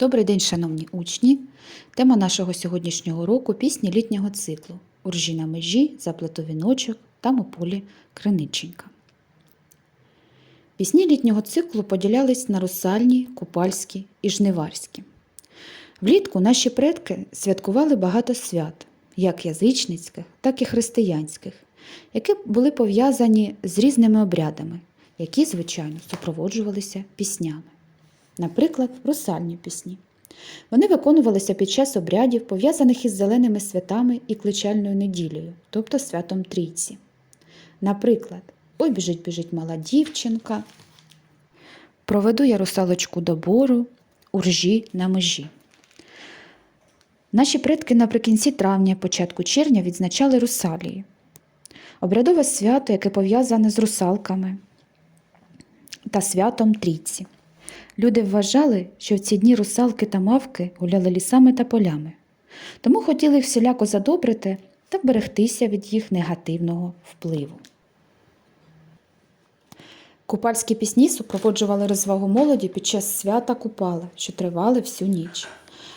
Добрий день, шановні учні! Тема нашого сьогоднішнього року пісні літнього циклу Уржі на межі, заплету віночок, там у полі криниченька. Пісні літнього циклу поділялись на русальні, купальські і жниварські. Влітку наші предки святкували багато свят, як язичницьких, так і християнських, які були пов'язані з різними обрядами, які, звичайно, супроводжувалися піснями. Наприклад, русальні пісні. Вони виконувалися під час обрядів, пов'язаних із зеленими святами і кличальною неділею, тобто святом Трійці. Наприклад, Ой біжить біжить мала дівчинка, Проведу я русалочку до бору, уржі на межі. Наші предки наприкінці травня, початку червня відзначали русалії. Обрядове свято, яке пов'язане з русалками та святом Трійці. Люди вважали, що в ці дні русалки та мавки гуляли лісами та полями, тому хотіли всіляко задобрити та берегтися від їх негативного впливу. Купальські пісні супроводжували розвагу молоді під час свята Купала, що тривали всю ніч.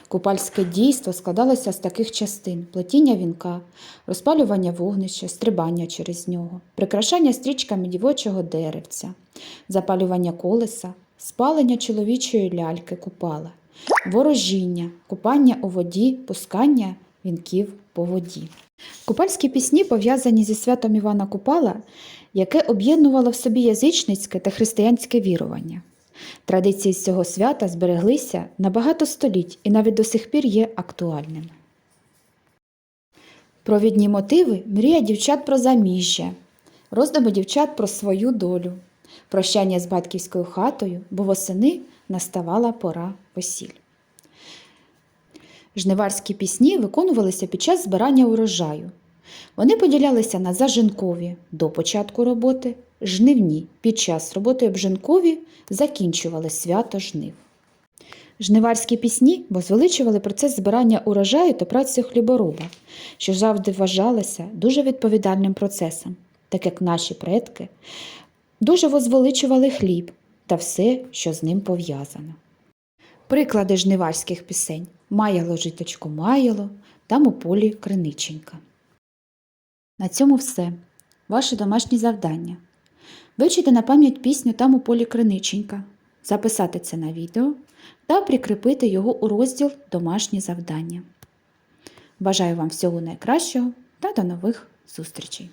Купальське дійство складалося з таких частин: плетіння вінка, розпалювання вогнища, стрибання через нього, прикрашання стрічками дівочого деревця, запалювання колеса, спалення чоловічої ляльки купала, ворожіння, купання у воді, пускання вінків по воді. Купальські пісні пов'язані зі святом Івана Купала, яке об'єднувало в собі язичницьке та християнське вірування. Традиції з цього свята збереглися на багато століть і навіть до сих пір є актуальними. Провідні мотиви мрія дівчат про заміжжя, роздуми дівчат про свою долю, прощання з батьківською хатою, бо восени наставала пора весіль. Жниварські пісні виконувалися під час збирання урожаю. Вони поділялися на зажинкові до початку роботи, жнивні під час роботи обжинкові закінчували свято жнив. Жниварські пісні возвеличували процес збирання урожаю та працю хлібороба, що завжди вважалося дуже відповідальним процесом, так як наші предки дуже возвеличували хліб та все, що з ним пов'язано. Приклади жниварських пісень Маяло житочко маяло, там у полі криниченька. На цьому все. Ваше домашнє завдання. Вивчити на пам'ять пісню там у полі криниченька, записати це на відео та прикріпити його у розділ Домашні завдання. Бажаю вам всього найкращого та до нових зустрічей!